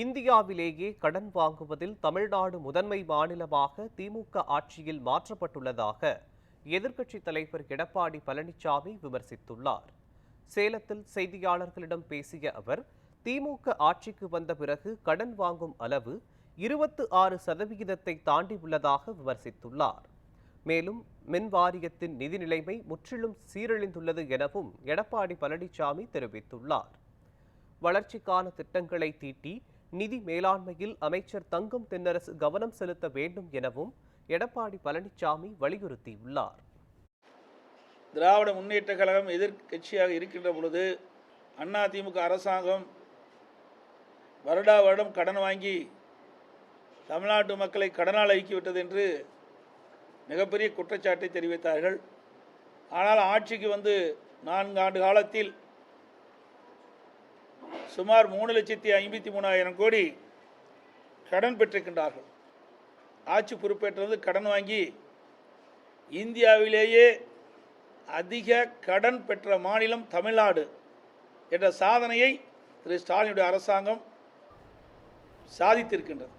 இந்தியாவிலேயே கடன் வாங்குவதில் தமிழ்நாடு முதன்மை மாநிலமாக திமுக ஆட்சியில் மாற்றப்பட்டுள்ளதாக எதிர்க்கட்சித் தலைவர் எடப்பாடி பழனிசாமி விமர்சித்துள்ளார். சேலத்தில் செய்தியாளர்களிடம் பேசிய அவர் திமுக ஆட்சிக்கு வந்த பிறகு கடன் வாங்கும் அளவு இருபத்து ஆறு சதவிகிதத்தை தாண்டி உள்ளதாக விமர்சித்துள்ளார். மேலும் மின் வாரியத்தின் நிதி நிலைமை முற்றிலும் சீரழிந்துள்ளது எனவும் எடப்பாடி பழனிசாமி தெரிவித்துள்ளார். வளர்ச்சிக்கான திட்டங்களை தீட்டி நிதி மேலாண்மையில் அமைச்சர் தங்கம் தென்னரசு கவனம் செலுத்த வேண்டும் எனவும் எடப்பாடி பழனிசாமி வலியுறுத்தியுள்ளார். திராவிட முன்னேற்ற கழகம் எதிர்கட்சியாக இருக்கின்ற பொழுது அண்ணா திமுக அரசாங்கம் வருடா வருடம் கடன் வாங்கி தமிழ்நாட்டு மக்களை கடனால் ஐக்கிவிட்டது என்று மிகப்பெரிய குற்றச்சாட்டை தெரிவித்தார்கள். ஆனால் ஆட்சிக்கு வந்து நான்கு ஆண்டு காலத்தில் சுமார் மூணு லட்சத்தி ஐம்பத்தி மூணாயிரம் கோடி கடன் பெற்றிருக்கின்றார்கள். ஆட்சி பொறுப்பேற்றது கடன் வாங்கி இந்தியாவிலேயே அதிக கடன் பெற்ற மாநிலம் தமிழ்நாடு என்ற சாதனையை திரு ஸ்டாலினுடைய அரசாங்கம் சாதித்திருக்கின்றது.